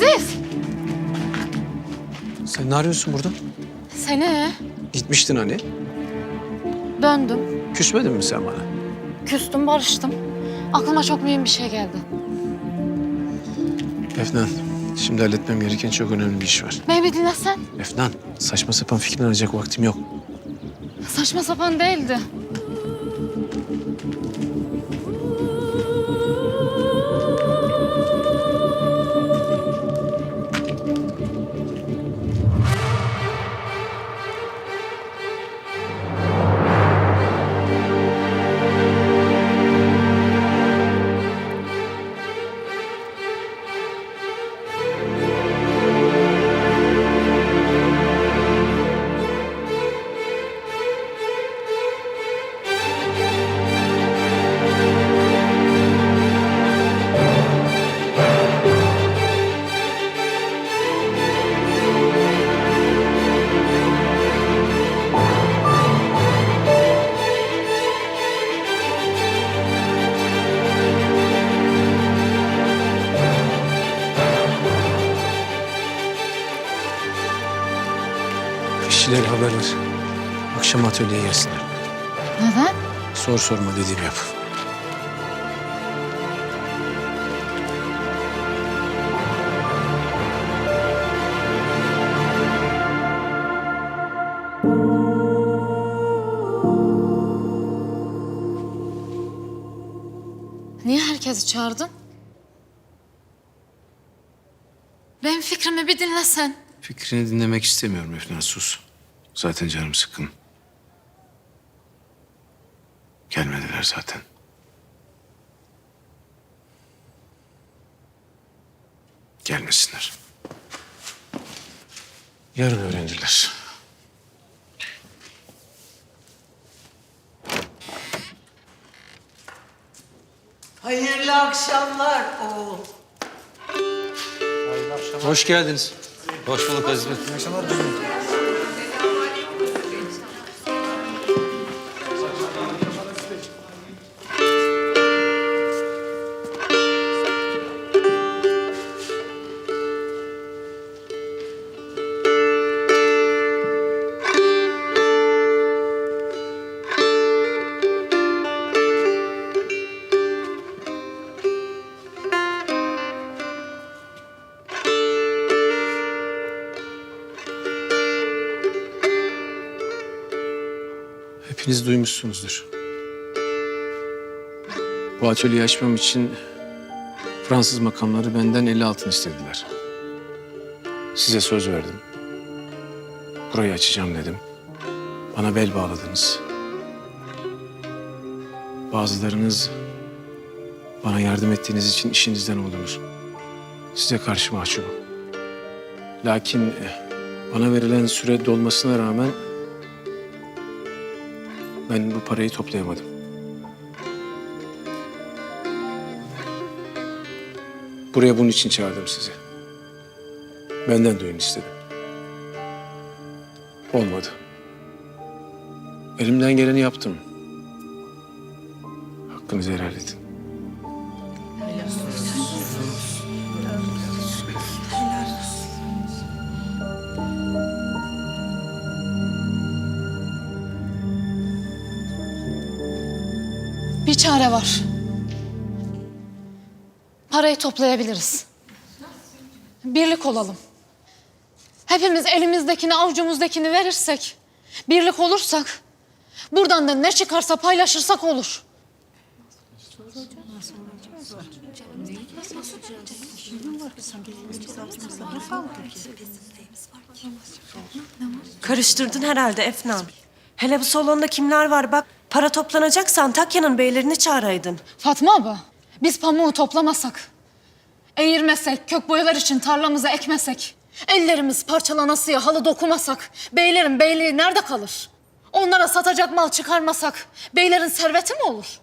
Aziz! Sen ne arıyorsun burada? Seni Gitmiştin hani. döndüm. Küsmedin mi sen bana? Küstüm, barıştım. Aklıma çok mühim bir şey geldi. Efnan, şimdi halletmem gereken çok önemli bir iş var. Beni bir dinlesen. Efnan, saçma sapan fikrini arayacak vaktim yok. Saçma sapan değildi. Akşam atölyeye gelsinler. Neden? Sor sorma dediğimi yap. Niye herkesi çağırdın? Benim fikrimi bir dinlesen. Fikrini dinlemek istemiyorum Efnan, sus. Zaten canım sıkkın. Gelmediler zaten. Gelmesinler. Yarın öğrenirler. Hayırlı akşamlar oğul. Hoş geldiniz. Hoş bulduk Aziz Bey. Hepiniz duymuşsunuzdur. Bu atölyeyi açmam için Fransız makamları benden 50 altın istediler. Size söz verdim. Burayı açacağım dedim. Bana bel bağladınız. Bazılarınız bana yardım ettiğiniz için işinizden oldunuz. Size karşı mahcubum. Lakin bana verilen süre dolmasına rağmen ben bu parayı toplayamadım. Buraya bunun için çağırdım sizi. Benden duyun istedim. Olmadı. Elimden geleni yaptım. Hakkınızı helal edin. Çare var. Parayı toplayabiliriz. Birlik olalım. Hepimiz elimizdekini, avucumuzdakini verirsek, birlik olursak, buradan da ne çıkarsa paylaşırsak olur. Karıştırdın herhalde Efnan. Hele bu salonda kimler var bak. Para toplanacaksa Antakya'nın beylerini çağıraydın. Fatma abla, biz pamuğu toplamasak, eğirmesek, kök boyalar için tarlamızı ekmesek, ellerimiz parçalanasıya halı dokumasak, beylerin beyliği nerede kalır? Onlara satacak mal çıkarmasak, beylerin serveti mi olur?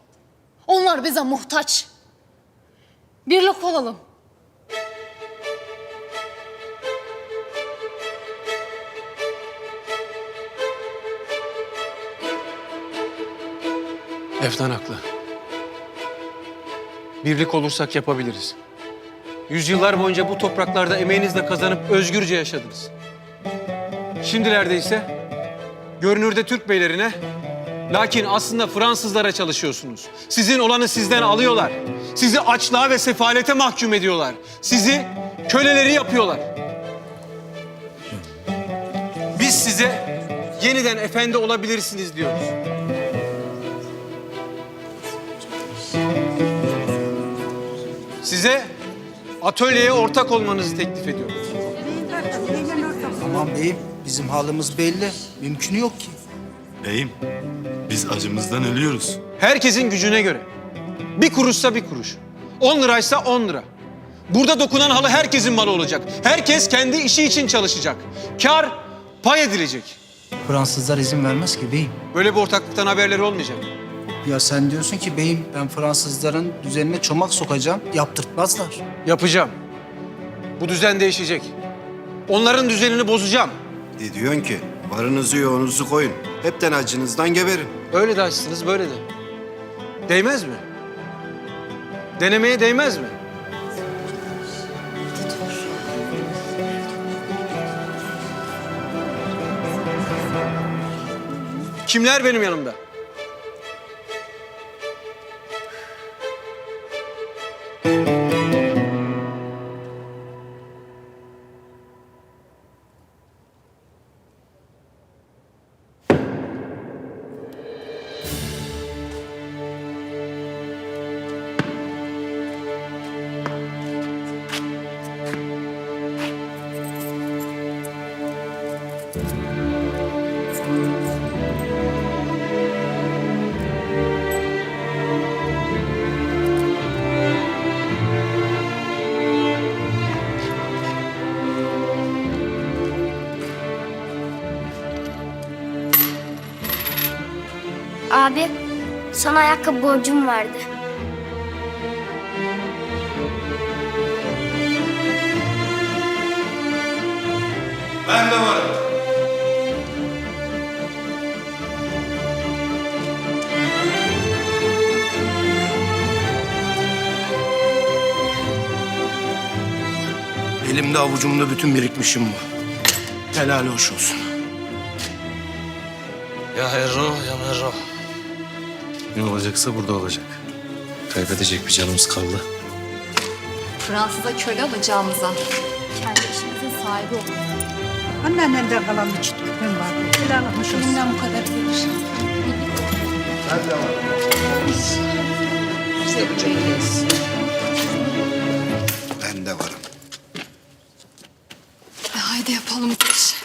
Onlar bize muhtaç. Birlik olalım. Efnan haklı. Birlik olursak yapabiliriz. Yüzyıllar boyunca bu topraklarda emeğinizle kazanıp özgürce yaşadınız. Şimdilerde ise görünürde Türk beylerine lakin aslında Fransızlara çalışıyorsunuz. Sizin olanı sizden alıyorlar. Sizi açlığa ve sefalete mahkum ediyorlar. Sizi köleleri yapıyorlar. Biz size yeniden efendi olabilirsiniz diyoruz. Size atölyeye ortak olmanızı teklif ediyoruz. Aman beyim bizim halimiz belli. Mümkünü yok ki. Beyim, biz acımızdan ölüyoruz. Herkesin gücüne göre. Bir kuruşsa bir kuruş. On liraysa on lira. Burada dokunan halı herkesin malı olacak. Herkes kendi işi için çalışacak. Kar pay edilecek. Fransızlar izin vermez ki beyim. Böyle bir ortaklıktan haberleri olmayacak. Ya sen diyorsun ki beyim ben Fransızların düzenine çomak sokacağım. Yaptırtmazlar. Yapacağım. Bu düzen değişecek. Onların düzenini bozacağım. Ne diyorsun ki? Varınızı yoğunuzu koyun. Hepten acınızdan geberin. Öyle de açsınız böyle de. Değmez mi? Denemeye değmez mi? Kimler benim yanımda? Sana ayakkabı borcum vardı. Ben de varım. Elimde avucumda bütün birikmişim bu. Helal hoş olsun. Ya Herro ya Merro. Ne olacaksa burada olacak. Kaybedecek bir canımız kaldı. Fransız'a köle alacağımıza kendi işimizin sahibi olun. Anneannemden kalan bir çiftlikten vardı. Helal olsun. Elimden bu kadar gelir. Ben de varım. E, haydi yapalım bu işi.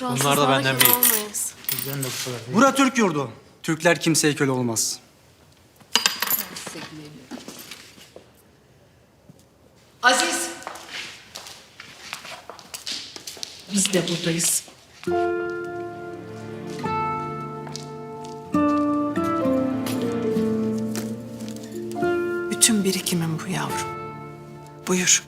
Bunlar da benden değil. Bura Türk yurdu. Türkler kimseye köle olmaz. Aziz. Biz de buradayız. Bütün birikimim bu yavrum. Buyur.